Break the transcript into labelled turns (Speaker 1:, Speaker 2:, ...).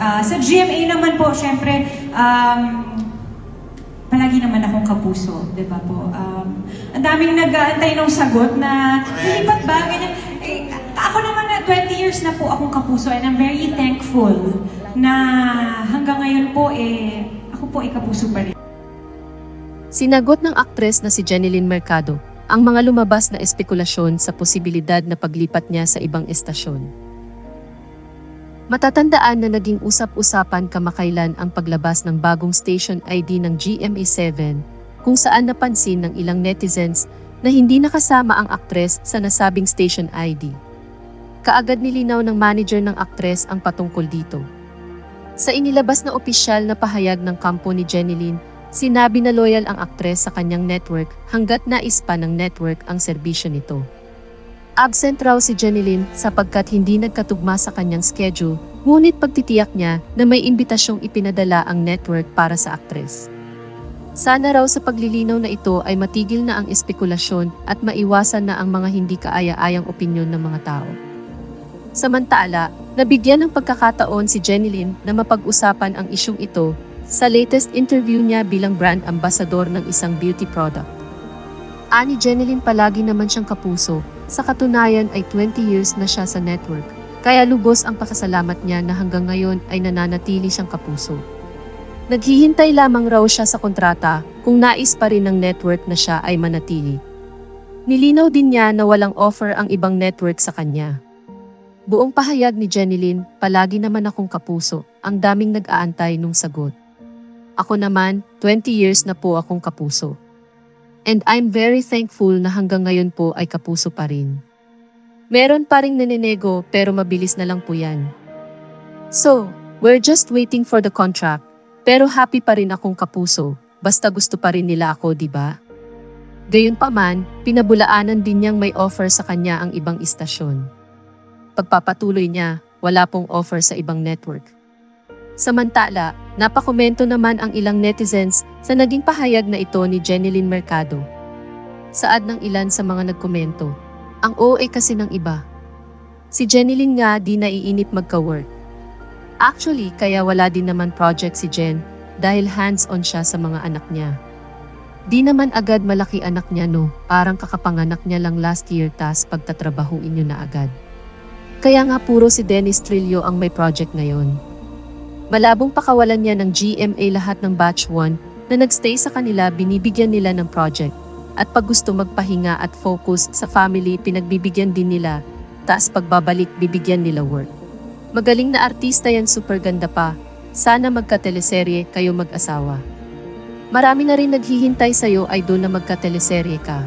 Speaker 1: Ah, sa GMA naman po, syempre, um, palagi naman akong kapuso, di ba po? Um, ang daming nag-aantay ng sagot na, lilipat ba? Ganyan. Eh, ako naman na 20 years na po akong kapuso and I'm very thankful na hanggang ngayon po, eh, ako po ay kapuso pa rin.
Speaker 2: Sinagot ng aktres na si Jeneline Mercado ang mga lumabas na espekulasyon sa posibilidad na paglipat niya sa ibang estasyon. Matatandaan na naging usap-usapan kamakailan ang paglabas ng bagong station ID ng GMA7 kung saan napansin ng ilang netizens na hindi nakasama ang aktres sa nasabing station ID. Kaagad nilinaw ng manager ng aktres ang patungkol dito. Sa inilabas na opisyal na pahayag ng kampo ni Jeneline, sinabi na loyal ang aktres sa kanyang network hanggat nais pa ng network ang serbisyo nito. Absent raw si Jeneline sapagkat hindi nagkatugma sa kanyang schedule, ngunit pagtitiyak niya na may imbitasyong ipinadala ang network para sa aktres. Sana raw sa paglilinaw na ito ay matigil na ang espekulasyon at maiwasan na ang mga hindi kaaya-ayang opinyon ng mga tao. Samantala, nabigyan ng pagkakataon si Jeneline na mapag-usapan ang isyong ito sa latest interview niya bilang brand ambassador ng isang beauty product. Ani Jeneline palagi naman siyang kapuso, sa katunayan ay 20 years na siya sa network, kaya lubos ang pakasalamat niya na hanggang ngayon ay nananatili siyang kapuso. Naghihintay lamang raw siya sa kontrata kung nais pa rin ng network na siya ay manatili. Nilinaw din niya na walang offer ang ibang network sa kanya. Buong pahayag ni Jeneline, palagi naman akong kapuso, ang daming nag-aantay nung sagot. Ako naman, 20 years na po akong kapuso. And I'm very thankful na hanggang ngayon po ay kapuso pa rin. Meron pa ring naninego pero mabilis na lang po yan. So, we're just waiting for the contract. Pero happy pa rin akong kapuso, basta gusto pa rin nila ako, di ba? Gayunpaman, pinabulaanan din niyang may offer sa kanya ang ibang istasyon. Pagpapatuloy niya, wala pong offer sa ibang network. Samantala, napakomento naman ang ilang netizens sa naging pahayag na ito ni Jeneline Mercado. Saad ng ilan sa mga nagkomento, ang OA kasi ng iba. Si Jeneline nga di naiinip magka-work. Actually, kaya wala din naman project si Jen dahil hands-on siya sa mga anak niya. Di naman agad malaki anak niya no, parang kakapanganak niya lang last year tas pagtatrabahuin niyo na agad. Kaya nga puro si Dennis Trillo ang may project ngayon. Malabong pakawalan niya ng GMA lahat ng batch 1 na nagstay sa kanila binibigyan nila ng project. At pag gusto magpahinga at focus sa family pinagbibigyan din nila, taas pagbabalik bibigyan nila work. Magaling na artista yan super ganda pa, sana magka-teleserye kayo mag-asawa. Marami na rin naghihintay sa'yo ay doon na magka-teleserye ka.